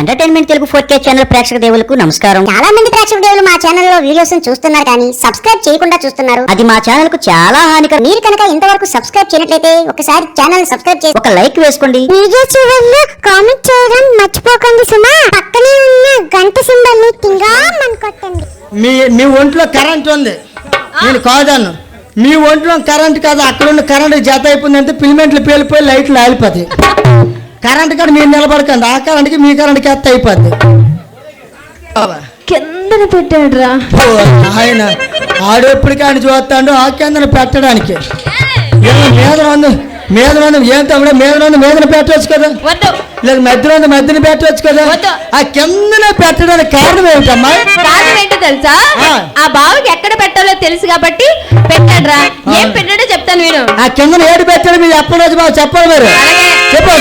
Entertainment Telugu four K channel ప్రేక్షక దేవులకు నమస్కారం. చాలా మంది ప్రేక్షక దేవులు మా ఛానల్లో వీడియోస్ చూస్తున్నారు కానీ సబ్స్క్రైబ్ చేయకుండా చూస్తున్నారు. అది మా ఛానల్కు చాలా హానికరం. మీరు కనుక ఇంతవరకు సబ్స్క్రైబ్ చేయనట్లయితే ఒకసారి ఛానల్ సబ్స్క్రైబ్ చేసి ఒక లైక్ వేసుకోండి. వీడియో చివరిలో కామెంట్ చేయడం మర్చిపోకండి సుమా. పక్కనే ఉన్న గంట సింబల్ని తింగామని కొట్టండి. మీ మీ ఒంట్లో కరెంట్ ఉంది. నేను కాదన్ను. మీ ఒంట్లో కరెంట్ కాదు అక్కడ ఉన్న కరెంట్ జత అయిపోయిందంటే పిలిమెంట్లు పేలిపోయి లైట్లు ఆలిపోతాయి కరెంట్ కాడ మీరు నిలబడకండి ఆ కరెంట్కి మీ కరెంట్కి ఎత్త అయిపోద్ది. కిందన పెట్టాడురా. ఓ, ఆయన ఆడెప్పుడు కానీ చూస్తాడు ఆ కిందన పెట్టడానికి. మీద ఉంది. మీద ఉంది ఏం తమ్ముడు? మీద ఉంది మీదన పెట్టవచ్చు కదా? వద్దు. లేదు మధ్యలో మధ్యన పెట్టవచ్చు కదా. ఆ కిందన పెట్టడానికి కారణం ఏమిటమ్మా? కారణం ఏంటో తెలుసా? ఆ. బావకి ఎక్కడ పెట్టాలో తెలుసు కాబట్టి పెట్టాడురా. ఏం పెట్టాడో చెప్తాను నేను ఆ కిందన ఏడు పెట్టాడు మీరు చెప్పలేదు బాబు చెప్పాలి మీరు. చెప్పు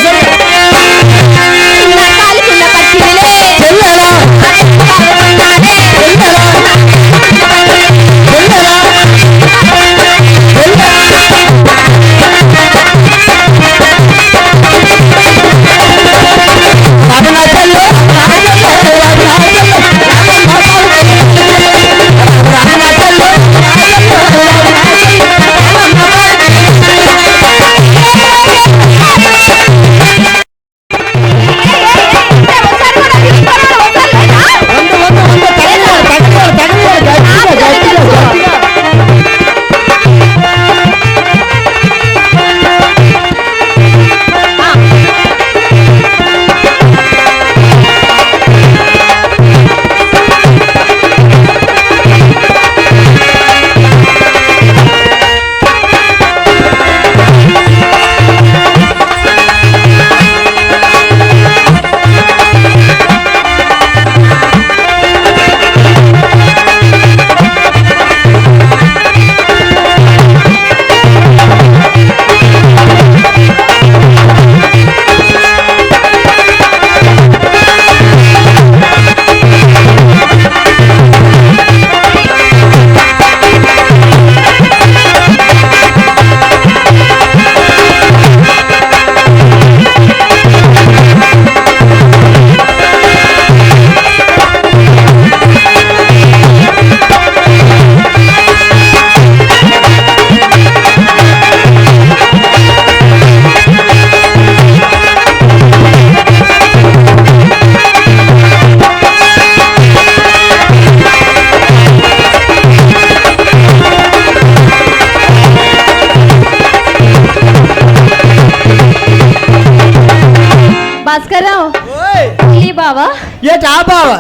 భాస్కర్రావు. ఓయ్, ఈ బావా? ఏంటి ఆ బావా?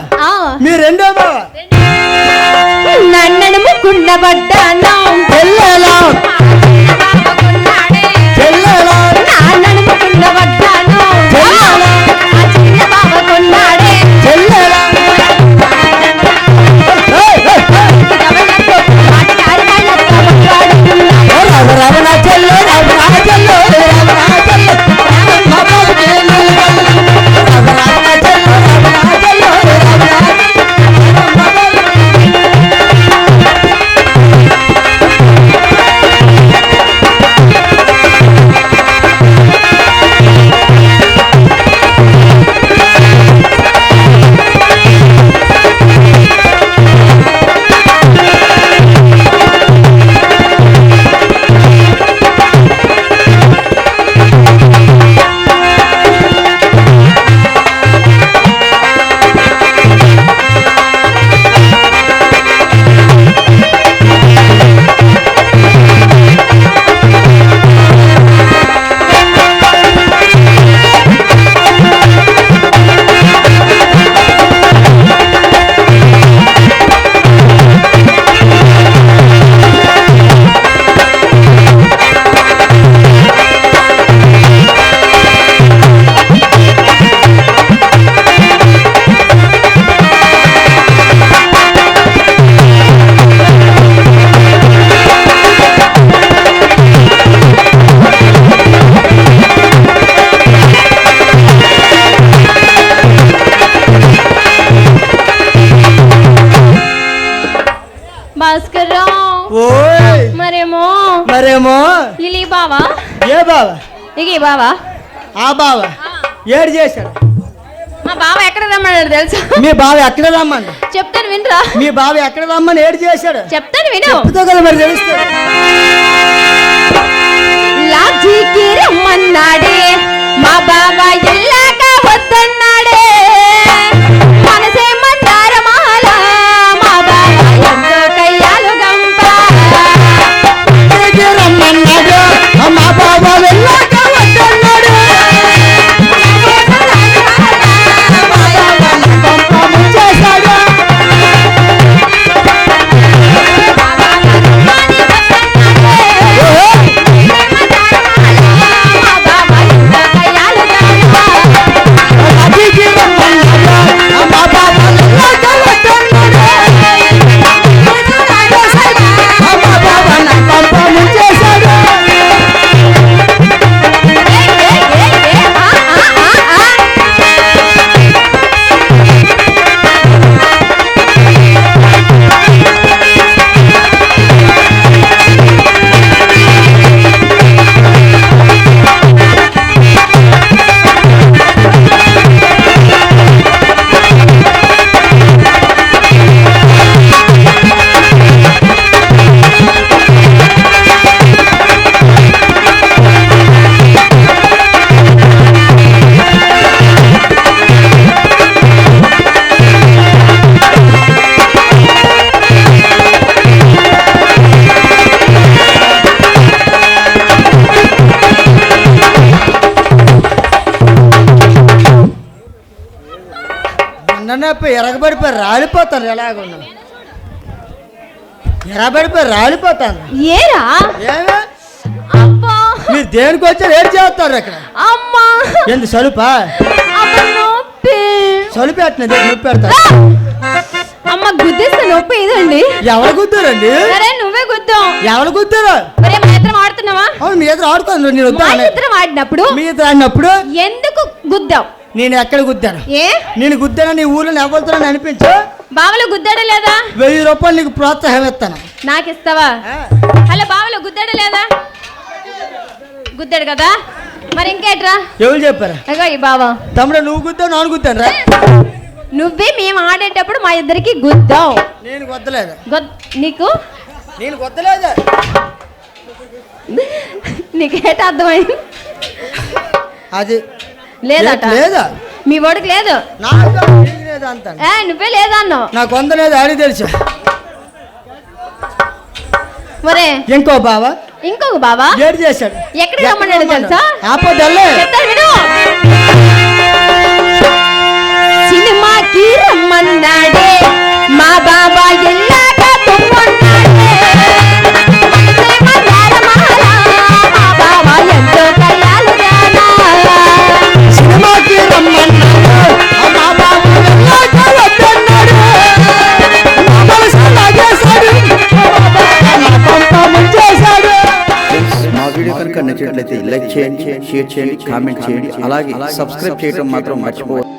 మీ రెండో బావా? నన్నను ముకుండబడ్డాను చెల్లెలా చెల్లెలా భాస్కర్రావు ఓయ్! మరేమో? మరేమో? ఇలి బావా? ఏ బావా? ఇగి బావా? ఆ బావా? ఏడు చేశాడు. మా బావ ఎక్కడ రమ్మన్నాడు తెలుసా? మీ బావ ఎక్కడ రమ్మండి చెప్తాను వినరా? మీ బావ ఎక్కడ రమ్మని ఏడు చేశాడు? చెప్తాను విను. చెప్తావు కదా మరి తెలుస్తుంది. లాడ్జికి రమ్మన్నాడే. మా బావ ఎల్లాక వద్దన్నాడే. నన్నప్ప ఎరగబడిపోయి రాలిపోతాను ఎలాగున్నా ఎరగబడిపోయి రాలిపోతాను. ఏరా? ఏమే? మీరు దేనికి వచ్చారు? ఏం చేస్తారు ఇక్కడ? అమ్మా. ఎందు సలుపా? సలుపు పెట్టినది నొప్పి పెడతారు అమ్మ గుద్దేస్తే నొప్పి ఇదండి ఎవరు గుద్దారండి? సరే నువ్వే గుద్దాం ఎవరు గుద్దారు? ఒరే మా ఇద్దరం ఆడుతున్నావా? అవును మీ ఇద్దరు ఆడుకోండి నేను వద్దాను. ఇద్దరం ఆడినప్పుడు మీ ఇద్దరు ఆడినప్పుడు? ఎందుకు గుద్దాం నేను ఎక్కడ గుద్దాను? ఏ? నేను గుద్దాను నీ ఊళ్ళో ఎవరితో అనిపించు. బావలో గుద్దాడా లేదా? వెయ్యి రూపాయలు నీకు ప్రోత్సాహం ఇస్తాను. నాకు ఇస్తావా? హలో బావలో గుద్దాడా లేదా? గుద్దాడు కదా? మరి ఇంకేట్రా? ఎవరు చెప్పారు? అగో ఈ బావ. తమ్ముడు నువ్వు గుద్దావు నాను గుద్దాను రా. నువ్వే మేము ఆడేటప్పుడు మా ఇద్దరికి గుద్దాం నేను గుద్దలేదు. గుద్ నీకు? నేను గుద్దలేదు. నీకేట అర్థమైంది? అది లేదట. లేదా? మీ వాడికి లేదు. నువ్వే లేదా అన్నావు నాకు వందలేదు ఆడి తెలుసు. మరే. ఇంకో బావ. ఇంకొక బావా? ఏడు చేశాడు. ఎక్కడికి రమ్మన్నాడు తెలుసా? ఆపోదల్లే చెప్తాను విను. సినిమాకి రమ్మన్నాడే. మా బాబా ఎల్లాక నచ్చినట్లయితే లైక్ చేయండి షేర్ చేయండి కామెంట్ చేయండి. అలాగే సబ్స్క్రైబ్ చేయడం మాత్రం మర్చిపోవద్దు.